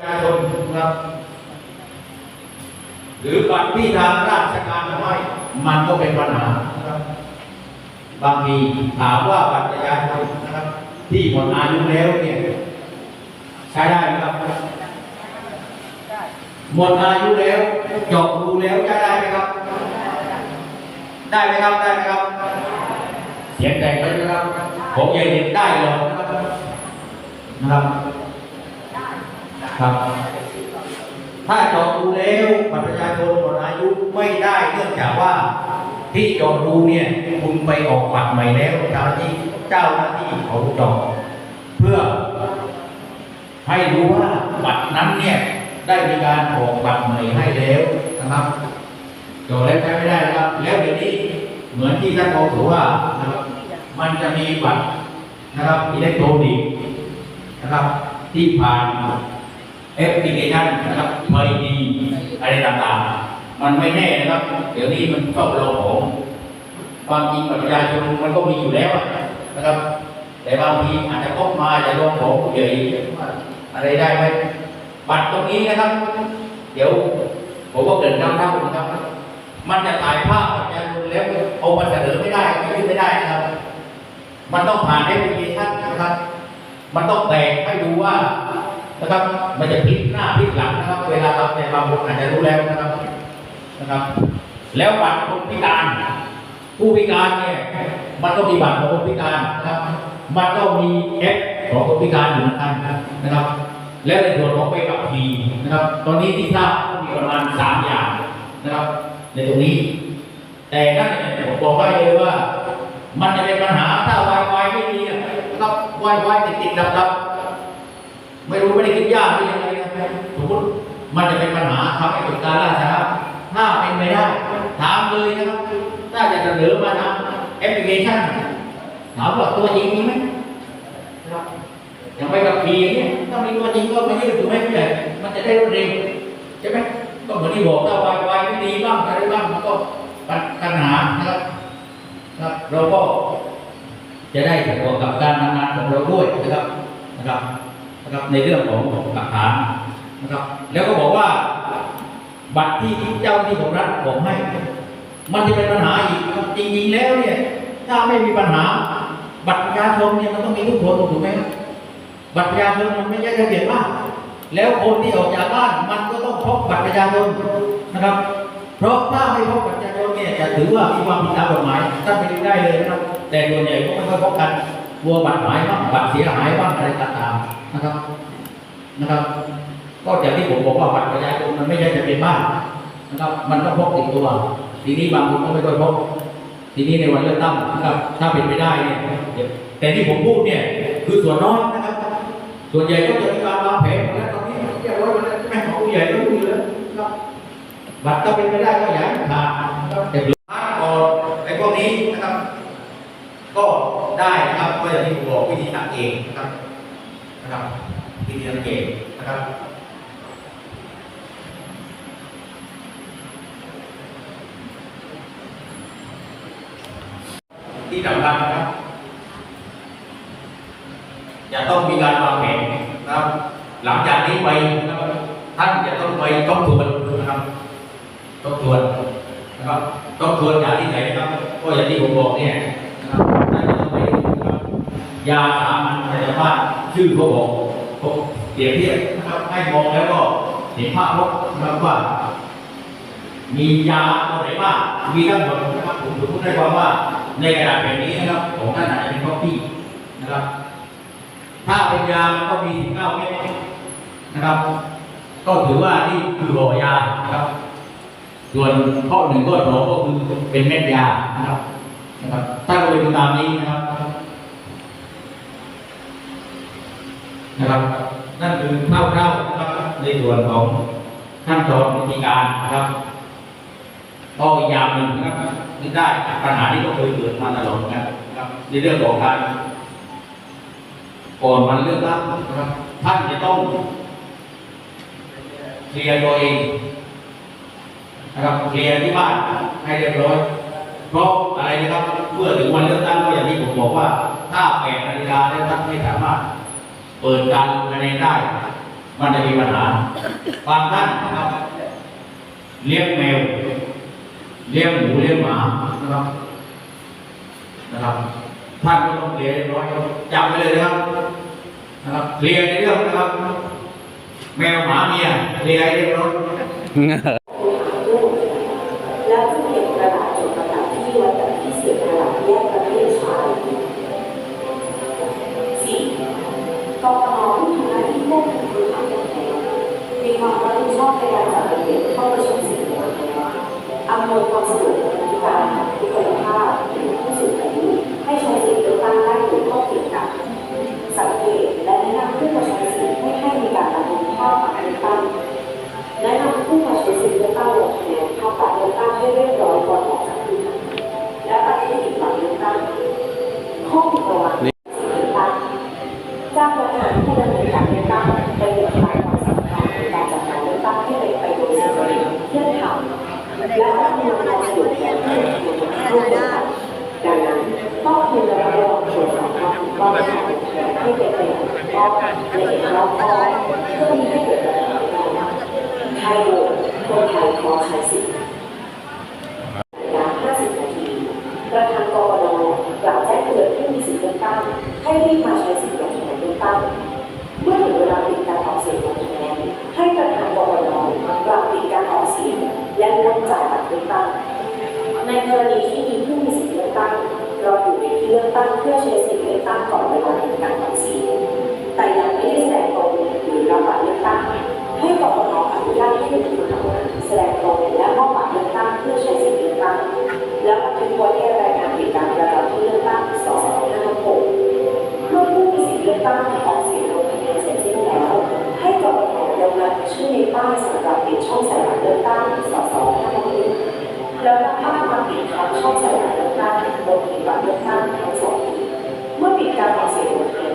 ปรชาชนนะครับ หรือบัตรที่ทางราชการทำให้มันก็เป็นปัญหาครับบางทีถามว่าบัตรประชาชนนะครับ ที่หมดอายุแล้วเนี่ยใช้ได้ไหมครับหมดอายุแล้วจบดูแล้วใช้ได้ไหมครับ ได้ไหมครับได้ไหมครับ เสียงแตกเลยนะครับผมยังเห็นได้หรอกนะครับ ครับ ถ้าจาะดูแล้วบัตรประชาชนหมดอายุไม่ได้เนื่องจากว่าที่จาะดูเนี่ยคุณไปออกบัตรใหม่แล้วเจ้าหน้าที่เจ้าหน้าที่เขาเจาะเพื่อ ให้รู้ว่าบัตรนั้นเนี่ยได้มีการออกบัตรใหม่ให้แล้วนะครับจาะแล้วใช้ไม่ได้นะครับ แล้วเดี๋ยวนี้เหมือนที่ท่านบอกถือว่านะครับมันจะมีบัตรนะครับอิเล็กทรอนิกส์นะครับที่ผ่าน แอปพลิเคชันนะครับไม่ดีอะไรต่างๆ มันไม่แน่นะครับ เดี๋ยวนี้มันชอบเราของความจริงบัตรประชาชนมันก็มีอยู่แล้วนะครับ แต่บางทีอาจจะพกมาอาจจะลงของผู้ใหญ่อะไรได้ไหมบัตรตรงนี้นะครับ เดี๋ยวผมก็เกรินคร่าวๆนะครับ มันจะถ่ายภาพบัตรประชาชนแล้วเอามาเสนอไม่ได้ไม่ยื่นไม่ได้นะครับ มันต้องผ่านแอปพลิเคชันนะครับ มันต้องแบ่งให้ดูว่า นะครับมันจะพลิกหน้าพลิกหลังนะครับ เวลารับในบางคนอาจจะรู้แล้วนะครับนะครับ แล้วบัตรคนพิการผู้พิการเนี่ยมันก็มีบัตรของคนพิการนะครับ มันก็มีแอปของคนพิการอยู่เหมือนกันนะครับ แล้วในส่วนของไปกับทีนะครับ ตอนนี้ที่ทราบมีประมาณสามอย่างนะครับ ในตรงนี้ แต่นั่นเนี่ยผมบอกได้เลยว่า มันจะเป็นปัญหาถ้า Wi-Fi ไม่ดีนะครับ Wi-Fi ติดติดดับดับ ไม่รู้ไม่ได้คิดยากหรือยังไงนะสมมติมันจะเป็นปัญหาทำให้เกิดการล่าช้าถ้าเป็นไปได้ถามเลยนะครับถ้าจะเสนอมาทำแอปพลิเคชันถามว่าตัวจริงมีไหมนะครับอย่างไปกับพีอย่างเงี้ยถ้ามีตัวจริงก็มายื่นถูกไหมพี่ใหญ่มันจะได้รวดเร็วใช่ไหมก็เหมือนที่บอกถ้า Wi-Fi ไม่ดีบ้างอะไรบ้างมันก็ปัญหานะครับครับเราก็จะได้สะดวกกับการทำงานของเราด้วยนะครับนะครับ นะครับในเรื่องของหลักฐานนะครับ แล้วก็บอกว่า บัตรที่เจ้าที่ของรัฐผมให้ มันจะเป็นปัญหาอีกจริงๆแล้วเนี่ย ถ้าไม่มีปัญหา บัตรประชาชนเนี่ยมันต้องมีทุกคนถูกไหมครับบัตรประชาชนมันไม่ใช่ทะเบียนบ้าแล้วคนที่ออกจากบ้านมันก็ต้องพกบัตรประชาชนนะครับ เพราะถ้าไม่พกบัตรประชาชนเนี่ยจะถือว่ามีความผิดตามกฎหมายท่านไปดูได้เลยนะครับ แต่ส่วนใหญ่ก็ไม่ค่อยพกกัน กลัวบัตรหายบ้างบัตรเสียหายบ้างอะไรต่างๆนะครับนะครับ ก็อย่างที่ผมบอกว่าบัตรประชาชนมันไม่ใช่จะเป็นบ้านนะครับ มันต้องพกติดตัว ทีนี้บางคนก็ไม่ค่อยพกทีนี้ในวันเลือกตั้งนะครับ ถ้าเป็นไปได้เนี่ยแต่ที่ผมพูดเนี่ย คือส่วนน้อยนะครับ ส่วนใหญ่ก็จะมีการวางแผนหมดแล้วตอนนี้เรียบร้อยแล้วใช่ไหมของผู้ใหญ่ก็รู้อยู่แล้วนะครับบัตรก็เป็นไปได้ก็อย่าให้นขาด วิธีสังเกตนะครับนะครับวิธีสังเกตนะครับที่สำคัญนะครับจะต้องมีการวางแผนนะครับ หลังจากนี้ไปนะครับท่านจะต้องไปทบทวนนะครับทบทวนนะครับทบทวนอย่างที่ไหนนะครับก็อย่างที่ผมบอกเนี่ยนะครับ ยาสามัญประจำบ้านชื่อเขาบอกผมเปรียบเทียบนะครับให้มองแล้วก็เห็นภาพพจน์นะครับว่า มียาตัวไหนบ้างมีทั้งหมดนะครับผมพูดได้ความว่าในกระดาษแบบนี้นะครับของท่านอาจจะเป็นก๊อปปี้นะครับ ถ้าเป็นยาก็มีเก้าเม็ดนะครับ ก็ถือว่านี่คือห่อยานะครับ ส่วนข้อหนึ่งข้อสองก็คือเป็นเม็ดยานะครับนะครับถ้าเราไปดูตามนี้นะครับ นะครับนั่นคือคร่าวๆนะครับในส่วนของขั้นตอนวิธีการนะครับก็อีกอย่างหนึ่งนะครับที่ได้ปัญหาที่ก็เคยเกิดมาตลอดนะครับในเรื่องของการก่อนวันเลือกตั้งนะครับท่านจะต้องเคลียร์ตัวเองนะครับเคลียร์ที่บ้านให้เรียบร้อยเพราะอะไรนะครับเมื่อถึงวันเลือกตั้งก็อย่างที่ผมบอกว่า ถ้าแปดนาฬิกาแล้วท่านไม่สามารถ เปิดการคะแนนได้ มันจะมีปัญหาบางท่านนะครับ เลี้ยงแมว เลี้ยงหมูเลี้ยงหมานะครับ นะครับ ท่านก็ต้องเลียร์เรียบร้อยจำไปเลยนะครับ นะครับเคลียร์ในเรื่องนะครับ แมวหมาเมียเคลียร์ให้เรียบร้อย อ ให้เป็นไปอย่างถูกต้องละเอียดรอบคอบเพื่อไม่ให้เกิดปัญหาได้ไทยโหวตคนไทยขอใช้สิทธิ์เวลา50นาทีประธานกรกฎกล่าวแจ้งเตือนผู้มีสิทธิ์เลือกตั้งให้รีบมาใช้สิทธิ์ลงคะแนนเลือกตั้งเมื่อถึงเวลาปิดการออกเสียงลงคะแนนให้ประธานกรกฎกล่าวปิดการออกเสียงและงดจ่ายบัตรเลือกตั้งในกรณีที่มีผู้มีสิทธิ์เลือกตั้งรออยู่ในที่เลือกตั้งเพื่อใช้สิทธิ์เลือกตั้งก่อนเวลา ปิดการออกเสียงแต่ยังไม่ได้แสดงตนหรือรับบัตรเลือกตั้งให้กรกตอนุญาตให้บุคคลเหล่านั้นแสดงตนและมอบบัตรเลือกตั้งเพื่อใช้สิทธิเลือกตั้งและบันทึกไว้ในรายงานเหตุการณ์ประจำที่เลือกตั้งสส566เมื่อผู้มีสิทธิเลือกตั้งออกเสียงลงคะแนนเสร็จสิ้นแล้ว ให้กรกตลงรายชื่อในป้ายสำหรับปิดช่องใส่บัตรเลือกตั้งสส566แล้วนำภาพมาปิดทับช่องใส่บัตรเลือกตั้งบนหีบบัตรเลือกตั้งทั้งสอง หีบเมื่อปิ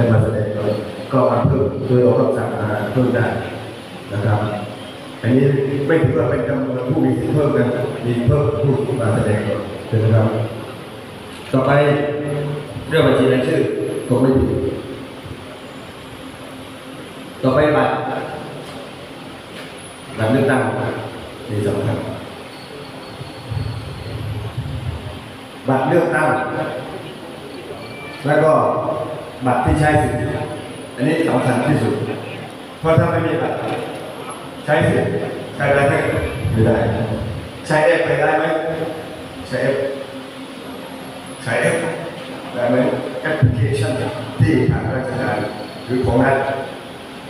ได้มาแสดงก็มาเพิ่มโดยเราก็สั่งมาเพิ่มได้นะครับ อันนี้ไม่ถือว่าเป็นจำนวนผู้มีสิทธิ์เพิ่มนะมีเพิ่มผู้มาแสดงตนใช่ไหมครับ ต่อไปเรื่องบัญชีรายชื่อคงไม่ผิดต่อไปบัตรบัตรเลือกตั้งนี่สำคัญบัตรเลือกตั้งแล้วก็ บัตรที่ใช้สิทธิ์อันนี้สำคัญที่สุด เพราะถ้าไม่มีบัตรใช้สิทธิ์ใช้ได้ไหมไม่ได้ ใช้ได้ไปได้ไหมใช้ใช้ได้ไหมแอปพลิเคชันที่ทางราชการหรือของรัฐ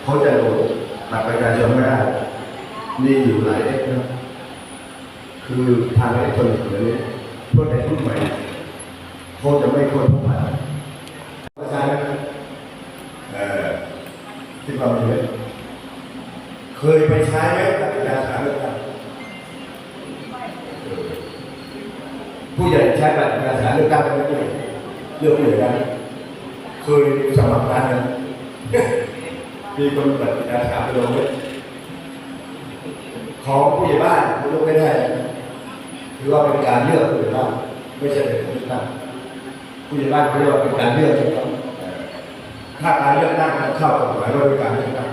เขาจะโหลดบัตรประชาชนไม่ได้มีอยู่หลายแอปนะคือทางอิเล็กทรอนิกส์เดี๋ยวนี้พวกในรุ่นใหม่เขาจะไม่ค่อยพกบัตรประชาชนเอ่อ ที่เรามีไหมเคยไปใช้ไหมบัตรประชาเลือกตั้งผู้ใหญ่ใช้บัตรประชาชนเลือกตั้งไม่ได้เลือกผู้ใหญ่ได้เคยสมัครการนะมีคนบัตรประชาชนไปลงไว้ของผู้ใหญ่บ้านคุณเลือกไม่ได้ถือว่าเป็นการเลือกผู้ใหญ่บ้านไม่ใช่เป็นการเลือกตั้งผู้ใหญ่บ้านเขาเรียกว่าเป็นการเลือกใช่ไหมครับเอ่อ ถ้าการเลือกตั้งเข้ากฎหมายว่าเป็นการเลือกตั้ง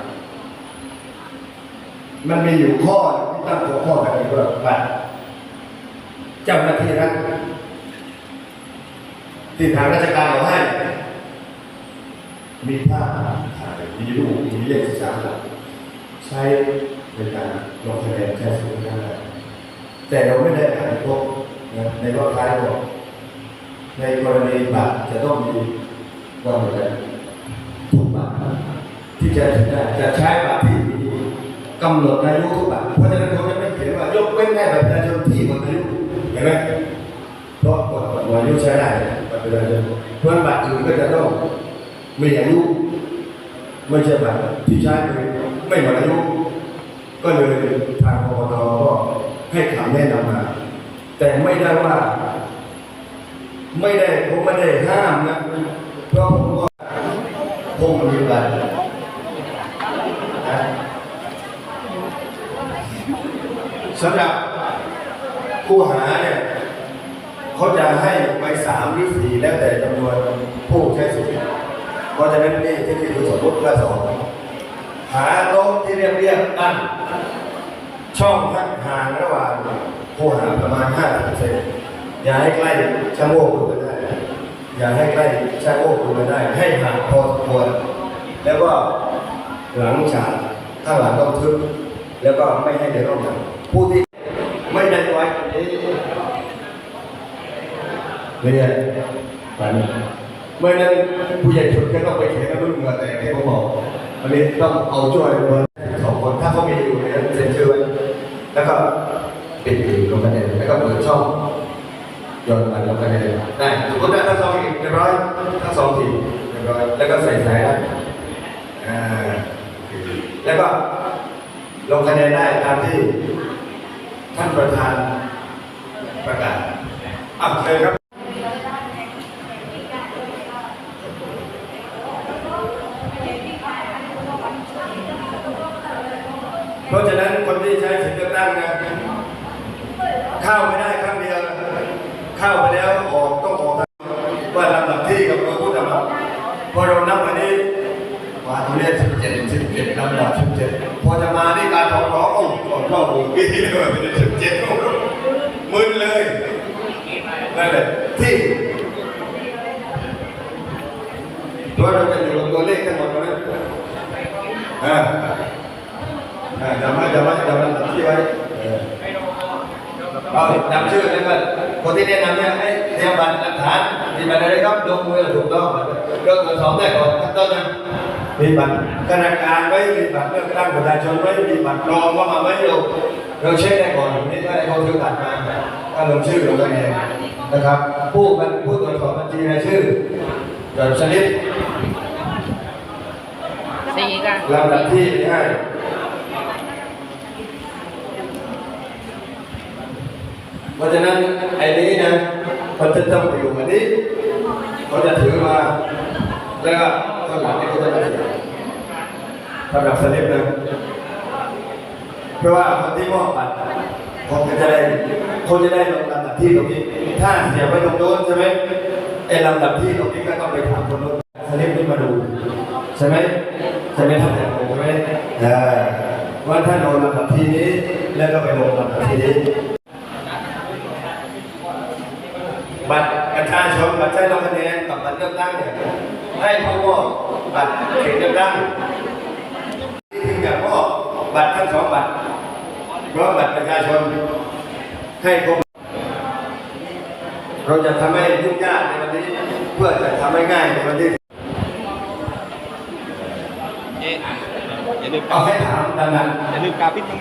มันมีอยู่ข้อที่ตั้งหัวข้อแบบนี้ว่าบัตรเจ้าหน้าที่รัฐที่ทางราชการเขาให้ มีภาพถ่ายมีรูปมีเลขสามหลักใช้ในการลงคะแนนใช้สิทธิ์ได้แต่เราไม่ได้อ่านพบนะในรอบท้ายบอกในกรณีบัตรจะต้องมีวันอะไร ทุกบัตรที่จะถึงได้จะใช้บัตรที่มีกำหนดอายุทุกบัตรเพราะฉะนั้นเขาจะไม่เขียนว่ายกเว้นแค่บัตรประชาชนที่หมดอายุเห็นไหมเพราะกฎหมายอายุใช้ได้บัตรประชาชนเพราะนั้นบัตรอื่นก็จะต้องมีอายุไม่ใช่แบบที่ใช้ไปไม่หมดอายุก็เลยทางปปทก็ให้คำแนะนำมา แต่ไม่ได้ว่า ไม่ได้ผมไม่ได้ห้ามนะเพราะผมก็ คงมีกันนะสำหรับผู้หาเนี่ยเขาจะให้ไปสามหรือสี่แล้วแต่จำนวนผู้ใช้สิทธิ์เพราะฉะนั้นนี่ที่คือสมมติว่าสองหาโต๊ะที่เรียบเรียบตั้งช่องห่างห่างระหว่างผู้หาประมาณห้าสิบเซ็นต์อย่าให้ใกล้ช่างโง่คุยกันได้ อย่าให้ใกล้ช่โง่คุยกันได้ ให้ห่างพอควรแล้วก็หลังฉากข้างหลังต้องทึบแล้วก็ไม่ให้เดินออกจากผู้ที่ไม่ได้ไว้ตรงนี้เรียนไปนี่เมื่อนั้นผู้ใหญ่ชุดก็ต้องไปเขียนแล้วรุ่นเงือแตกให้ผมบอกอันนี้ต้องเอาช่วยเบอร์สองคนถ้าเขามีอยู่ในนั้นเซ็นชื่อไว้แล้วก็ปิดลงคะแนนแล้วก็เปิดช่องโยนมันลงคะแนนได้สมมติว่าถ้าสองอีกเรียบร้อยทั้งสองทีเรียบร้อยแล้วก็ใส่สายได้อ่าแล้วก็ลงคะแนนได้ตามที่ท่านประธานประกาศอะเลยครับเพราะฉะนั้นคนที่ใช้สิทธิ์เลือกตั้งนะเข้าไม่ได้ครั้งเดียว เข้าไปแล้ว พอจะมาที่การถอนร้องโอ้ถอนร้องโอ้ปีเลยว่าเป็นสิบเจ็ดมึนเลยนั่นแหละที่เพราะเราจะอยู่กับตัวเลขทั้งหมดนั้นอ่าอ่าจำไว้จำไว้จำลำดับที่ไว้เอาจำชื่อแล้วก็คนที่แนะนำเนี่ยให้เตรียมบัตรหลักฐานมีบัตรอะไรครับยกมือถูกต้องเลือกตรวจสอบได้ก่อนขั้นต้นนะ มีบัตรธนาคารไว้มีบัตรเลือกตั้งประชาชนไว้มีบัตรปลอมว่ามาไว้อยู่เราเช็คได้ก่อนนี่ถ้าได้เขาซื้อบัตรมาถ้าลงชื่อลงคะแนนนะครับ ผู้เป็นผู้ตรวจสอบบัญชีรายชื่อจดสลิปสี่ค่ะลำดับที่ให้เพราะฉะนั้นไอ้นี้นะมันจะต้องไปอยู่อันนี้เขาจะถือมาแล้วก็ ข้างหลังนี่เขาจะมาเขียนสำหรับสลิปนะเพราะว่าคนที่มอบบัตรคงจะได้คงจะได้ลงลำดับที่ตรงนี้ ถ้าเสียไปตรงโน้นใช่ไหมไอ้ลำดับที่ตรงนี้ก็ต้องไปถามคนโน้นสลิปนี่มาดูใช่ไหมใช่ไหมทำแต่ผมใช่ไหมเออว่าถ้าโดนลำดับที่นี้แล้วก็ไปลงลำดับที่นี้บัตรประชาชนบัตรใช้ลงคะแนนกับบัตรเลือกตั้งเนี่ยให้ผู้มอบ บัตรเขตเลือกตั้งที่ถึงกับมอบบัตรทั้งสองบัตรเพราะบัตรประชาชนให้ครบเราจะทำให้ยุ่งยากในวันนี้เพื่อจะทำให้ง่ายในวันนี้เอ๊ะอย่าลืมเอาให้ถามดังนั้นอย่าลืมกาพิษนึง